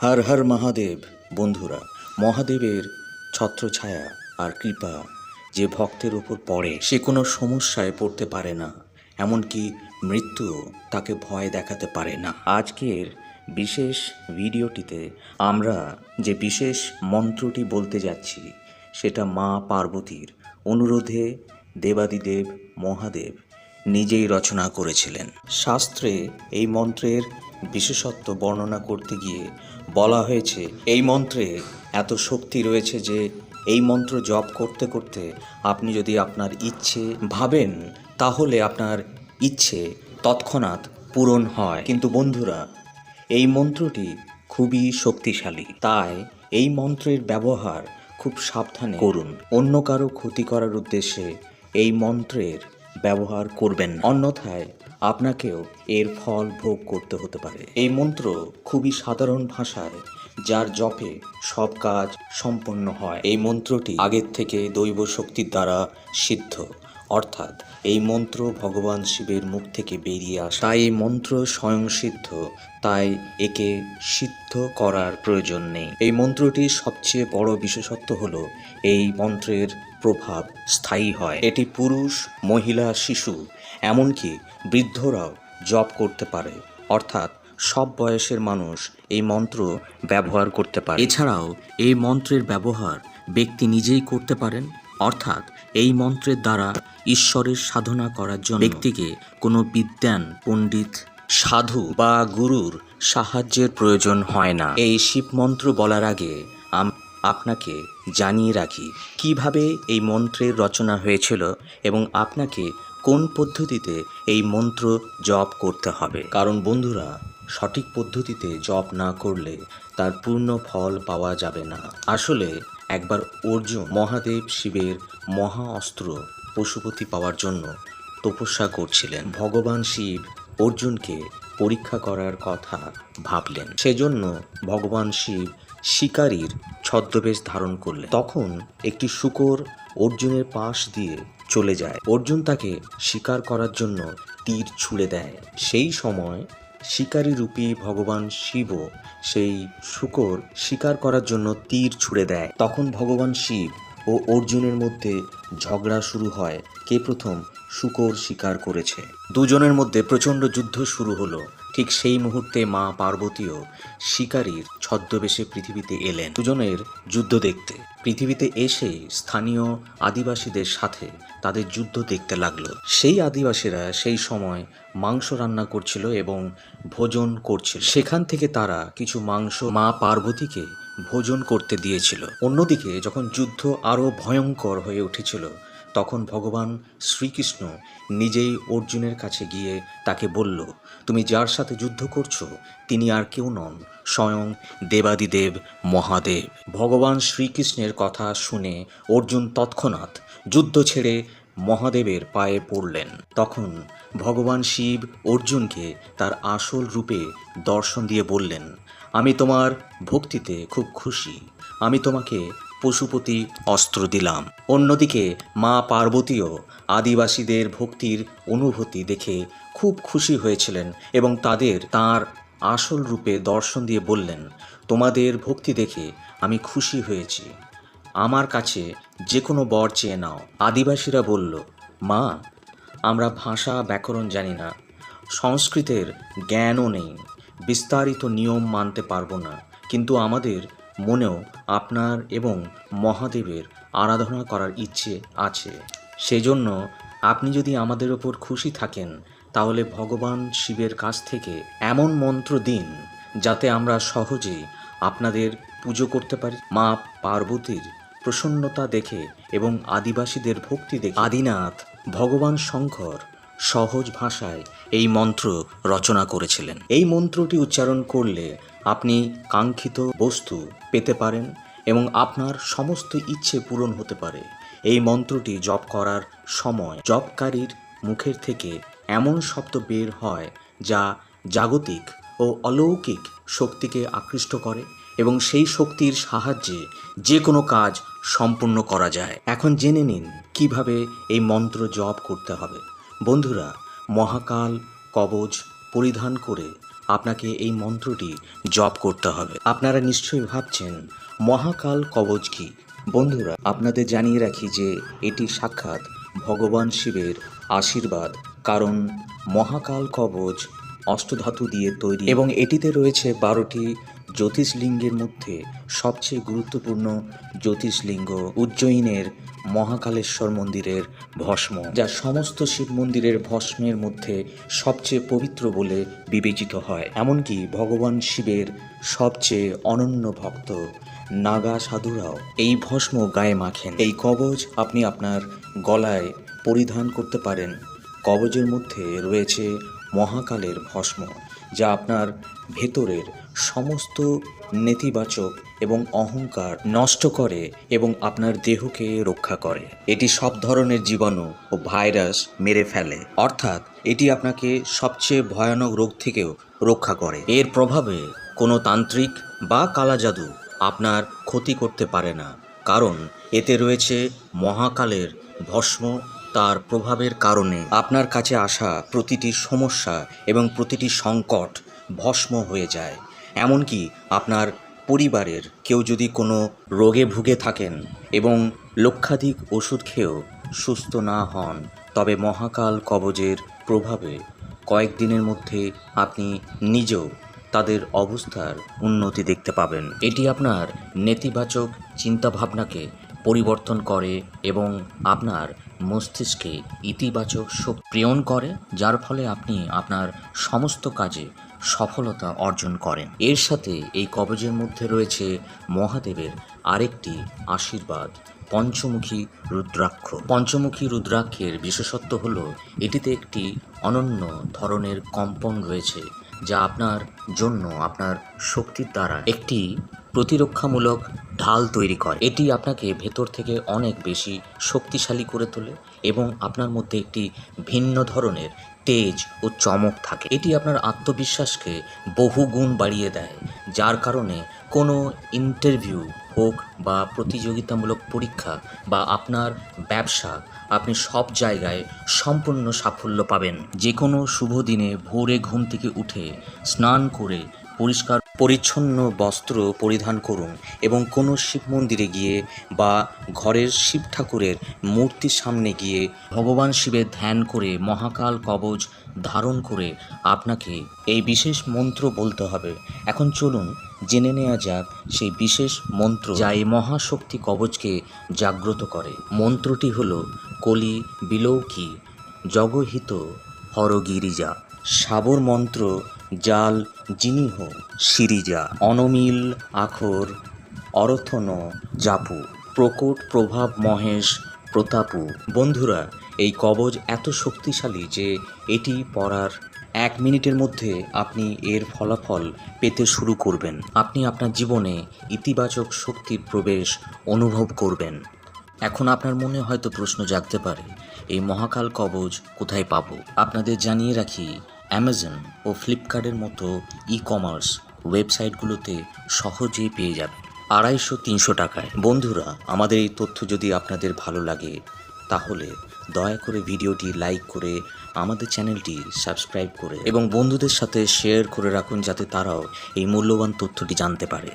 হর হর মহাদেব, বন্ধুরা, মহাদেবের ছত্রছায়া আর কৃপা যে ভক্তের উপর পড়ে, সে কোনো সমস্যায় পড়তে পারে না, এমনকি মৃত্যুও তাকে ভয় দেখাতে পারে না। আজকের বিশেষ ভিডিওটিতে আমরা যে বিশেষ মন্ত্রটি বলতে যাচ্ছি, সেটা মা পার্বতীর অনুরোধে দেবাদিদেব মহাদেব নিজেই রচনা করেছিলেন। শাস্ত্রে এই মন্ত্রের বিশেষত্ব বর্ণনা করতে গিয়ে বলা হয়েছে, এই মন্ত্রে এত শক্তি রয়েছে যে এই মন্ত্র জপ করতে করতে আপনি যদি আপনার ইচ্ছে ভাবেন, তাহলে আপনার ইচ্ছে তৎক্ষণাৎ পূরণ হয়। কিন্তু বন্ধুরা, এই মন্ত্রটি খুবই শক্তিশালী। তাই এই মন্ত্রের ব্যবহার খুব সাবধানে করুন। অন্য কারও ক্ষতি করার উদ্দেশ্যে এই মন্ত্রের ব্যবহার করবেন। অন্যথায় আপনাকেও এর ফল ভোগ করতে হতে পারে। এই মন্ত্র খুবই সাধারণ ভাষায়, যার জপে সব কাজ সম্পন্ন হয়। এই মন্ত্রটি আগের থেকে দৈব শক্তির দ্বারা সিদ্ধ। অর্থাৎ এই মন্ত্র ভগবান শিবের মুখ থেকে বেরিয়ে আসে। তাই এই মন্ত্র স্বয়ং সিদ্ধ, তাই একে সিদ্ধ করার প্রয়োজন নেই। এই মন্ত্রটির সবচেয়ে বড় বিশেষত্ব হলো, এই মন্ত্রের প্রভাব স্থায়ী হয়। এটি পুরুষ, মহিলা, শিশু, এমনকি বৃদ্ধরাও জপ করতে পারে। অর্থাৎ সব বয়সের মানুষ এই মন্ত্র ব্যবহার করতে পারে। এছাড়াও এই মন্ত্রের ব্যবহার ব্যক্তি নিজেই করতে পারেন, অর্থাৎ এই মন্ত্রের দ্বারা ঈশ্বরের সাধনা করার জন্য ব্যক্তিকে কোনো বিদ্যান, পণ্ডিত, সাধু বা গুরুর সাহায্যের প্রয়োজন হয় না। এই শিব মন্ত্র বলার আগে আপনাকে জানিয়ে রাখি কীভাবে এই মন্ত্রের রচনা হয়েছিল এবং আপনাকে কোন পদ্ধতিতে এই মন্ত্র জপ করতে হবে। কারণ বন্ধুরা, সঠিক পদ্ধতিতে জপ না করলে তার পূর্ণ ফল পাওয়া যাবে না। আসলে একবার অর্জুন মহাদেব শিবের মহা অস্ত্র পশুপতি পাওয়ার জন্য তপস্যা করছিলেন। ভগবান শিব অর্জুনকে পরীক্ষা করার কথা ভাবলেন। সেজন্য ভগবান শিব শিকারীর ছদ্মবেশ ধারণ করলেন। তখন একটি শুকর অর্জুনের পাশ দিয়ে চলে যায়। অর্জুন তাকে শিকার করার জন্য তীর ছুঁড়ে দেয়। সেই সময় শিকারী রূপী ভগবান শিবও সেই শুকর শিকার করার জন্য তীর ছুঁড়ে দেয়। তখন ভগবান শিব ও অর্জুনের মধ্যে ঝগড়া শুরু হয়। কে প্রথম শুকর শিকার করেছে? দুজনের মধ্যে প্রচণ্ড যুদ্ধ শুরু হলো। ঠিক সেই মুহূর্তে মা পার্বতীও শিকারীর ছদ্মবেশে পৃথিবীতে এলেন। দুজনের যুদ্ধ দেখতে। পৃথিবীতে এসে স্থানীয় আদিবাসীদের সাথে তাদের যুদ্ধ দেখতে লাগল। সেই আদিবাসীরা সেই সময় মাংস রান্না করছিল এবং ভোজন করছিল। সেখান থেকে তারা কিছু মাংস মা পার্বতীকে ভোজন করতে দিয়েছিল। অন্যদিকে যখন যুদ্ধ আরও ভয়ঙ্কর হয়ে উঠেছিল তখন ভগবান শ্রীকৃষ্ণ নিজেই অর্জুনের কাছে গিয়ে তাকে বলল, তুমি যার সাথে যুদ্ধ করছ, তিনি আর কেউ নন, স্বয়ং দেবাদিদেব মহাদেব। ভগবান শ্রীকৃষ্ণের কথা শুনে অর্জুন তৎক্ষণাৎ যুদ্ধ ছেড়ে মহাদেবের পায়ে পড়লেন। তখন ভগবান শিব অর্জুনকে তার আসল রূপে দর্শন দিয়ে বললেন, আমি তোমার ভক্তিতে খুব খুশি। আমি তোমাকে পশুপতি অস্ত্র দিলাম। অন্যদিকে মা পার্বতীও আদিবাসীদের ভক্তির অনুভূতি দেখে খুব খুশি হয়েছিলেন এবং তাদের তার আসল রূপে দর্শন দিয়ে বললেন, তোমাদের ভক্তি দেখে আমি খুশি হয়েছি। আমার কাছে যে কোনো বর চেয়ে নাও। আদিবাসীরা বলল, মা, আমরা ভাষা ব্যাকরণ জানি না, সংস্কৃতের জ্ঞানও নেই। বিস্তারিত নিয়ম মানতে পারব না, কিন্তু আমাদের মনেও আপনার এবং মহাদেবের আরাধনা করার ইচ্ছে আছে। সেজন্য আপনি যদি আমাদের ওপর খুশি থাকেন, তাহলে ভগবান শিবের কাছ থেকে এমন মন্ত্র দিন, যাতে আমরা সহজে আপনাদের পুজো করতে পারি। মা পার্বতীর প্রসন্নতা দেখে এবং আদিবাসীদের ভক্তি দেখে। আদিনাথ ভগবান শঙ্কর সহজ ভাষায় এই মন্ত্র রচনা করেছিলেন। এই মন্ত্রটি উচ্চারণ করলে আপনি কাঙ্ক্ষিত বস্তু পেতে পারেন এবং আপনার সমস্ত ইচ্ছে পূরণ হতে পারে। এই মন্ত্রটি জপ করার সময় জপকারীর মুখের থেকে এমন শব্দ বের হয় যা জাগতিক ও অলৌকিক শক্তিকে আকৃষ্ট করে এবং সেই শক্তির সাহায্যে যে কোনো কাজ সম্পূর্ণ করা যায়। এখন জেনে নিন কীভাবে এই মন্ত্র জপ করতে হবে। বন্ধুরা, মহাকাল কবচ পরিধান করে আপনাকে এই মন্ত্রটি জপ করতে হবে। আপনারা নিশ্চয়ই ভাবছেন, মহাকাল কবচ কি? বন্ধুরা, আপনাদের জানিয়ে রাখি যে এটি সাক্ষাৎ ভগবান শিবের আশীর্বাদ, কারণ মহাকাল কবচ অষ্টধাতু দিয়ে তৈরি এবং এটিতে রয়েছে বারোটি জ্যোতিষলিঙ্গের মধ্যে সবচেয়ে গুরুত্বপূর্ণ জ্যোতিষলিঙ্গ উজ্জয়িনের মহাকালেশ্বর মন্দিরের ভস্ম, যা সমস্ত শিব মন্দিরের ভস্মের মধ্যে সবচেয়ে পবিত্র বলে বিবেচিত হয়। এমনকি ভগবান শিবের সবচেয়ে অনন্য ভক্ত নাগা সাধুরাও এই ভস্ম গায়ে মাখেন। এই কবচ আপনি আপনার গলায় পরিধান করতে পারেন। কবজের মধ্যে রয়েছে মহাকালের ভস্ম। যা আপনার ভেতরের সমস্ত নেতিবাচক এবং অহংকার নষ্ট করে এবং আপনার দেহকে রক্ষা করে। এটি সব ধরনের জীবাণু ও ভাইরাস মেরে ফেলে। অর্থাৎ, এটি আপনাকে সবচেয়ে ভয়ানক রোগ থেকেও রক্ষা করে। এর প্রভাবে কোনো তান্ত্রিক বা কালা জাদু আপনার ক্ষতি করতে পারে না। কারণ, এতে রয়েছে মহাকালের ভস্ম তার প্রভাবের কারণে আপনার কাছে আসা প্রতিটি সমস্যা এবং প্রতিটি সংকট ভস্ম হয়ে যায়। এমনকি আপনার পরিবারের কেউ যদি কোনো রোগে ভুগে থাকেন এবং লক্ষাধিক ওষুধ খেয়েও সুস্থ না হন, তবে মহাকাল কবজের প্রভাবে কয়েকদিনের মধ্যে আপনি নিজেও তাদের অবস্থার উন্নতি দেখতে পাবেন। এটি আপনার নেতিবাচক চিন্তাভাবনাকে পরিবর্তন করে এবং আপনার মস্তিষ্কে ইতিবাচক শক্তি প্রেরণ করে, যার ফলে আপনি আপনার সমস্ত কাজে সফলতা অর্জন করেন। এর সাথে এই কবজের মধ্যে রয়েছে মহাদেবের আরেকটি আশীর্বাদ, পঞ্চমুখী রুদ্রাক্ষ। পঞ্চমুখী রুদ্রাক্ষের বিশেষত্ব হলো, এটিতে একটি অনন্য ধরনের কম্পন রয়েছে, যা আপনার জন্য, আপনার শক্তির দ্বারা একটি প্রতিরক্ষামূলক ঢাল তৈরি করে। এটি আপনাকে ভেতর থেকে অনেক বেশি শক্তিশালী করে তোলে এবং আপনার মধ্যে একটি ভিন্ন ধরনের তেজ ও চমক থাকে। এটি আপনার আত্মবিশ্বাসকে বহু গুণ বাড়িয়ে দেয়, যার কারণে কোনো ইন্টারভিউ হোক বা প্রতিযোগিতামূলক পরীক্ষা বা আপনার ব্যবসা, আপনি সব জায়গায় সম্পূর্ণ সাফল্য পাবেন। যে কোনো শুভ দিনে ভোরে ঘুম থেকে উঠে স্নান করে পরিষ্কার পরিচ্ছন্ন বস্ত্র পরিধান করুন এবং কোনো শিব মন্দিরে গিয়ে বা ঘরের শিব ঠাকুরের মূর্তির সামনে গিয়ে ভগবান শিবের ধ্যান করে মহাকাল কবচ ধারণ করে আপনাকে এই বিশেষ মন্ত্র বলতে হবে। এখন চলুন জেনে নেওয়া যাক সেই বিশেষ মন্ত্র যা এই মহাশক্তি কবচকে জাগ্রত করে। মন্ত্রটি হল কলি বিলৌকি, জগহিত হরগিরিজা। সাবর মন্ত্র জাল জিনিহ, সিরিজা, অনমিল, আখর, অরথন, জাপু, প্রকট প্রভাব মহেশ, প্রতাপু। বন্ধুরা, এই কবজ এত শক্তিশালী যে এটি পড়ার এক মিনিটের মধ্যে আপনি এর ফলাফল পেতে শুরু করবেন। আপনি আপনার জীবনে ইতিবাচক শক্তির প্রবেশ অনুভব করবেন। এখন আপনার মনে হয়তো প্রশ্ন জাগতে পারে, এই মহাকাল কবজ কোথায় পাবো? আপনাদের জানিয়ে রাখি অ্যামাজন ও ফ্লিপকার্টের মতো ই কমার্স ওয়েবসাইটগুলোতে সহজেই পেয়ে যাবে আড়াইশো তিনশো টাকায়। বন্ধুরা, আমাদের এই তথ্য যদি আপনাদের ভালো লাগে, তাহলে দয়া করে ভিডিওটি লাইক করে আমাদের চ্যানেলটি সাবস্ক্রাইব করে এবং বন্ধুদের সাথে শেয়ার করে রাখুন যাতে তারাও এই মূল্যবান তথ্যটি জানতে পারে।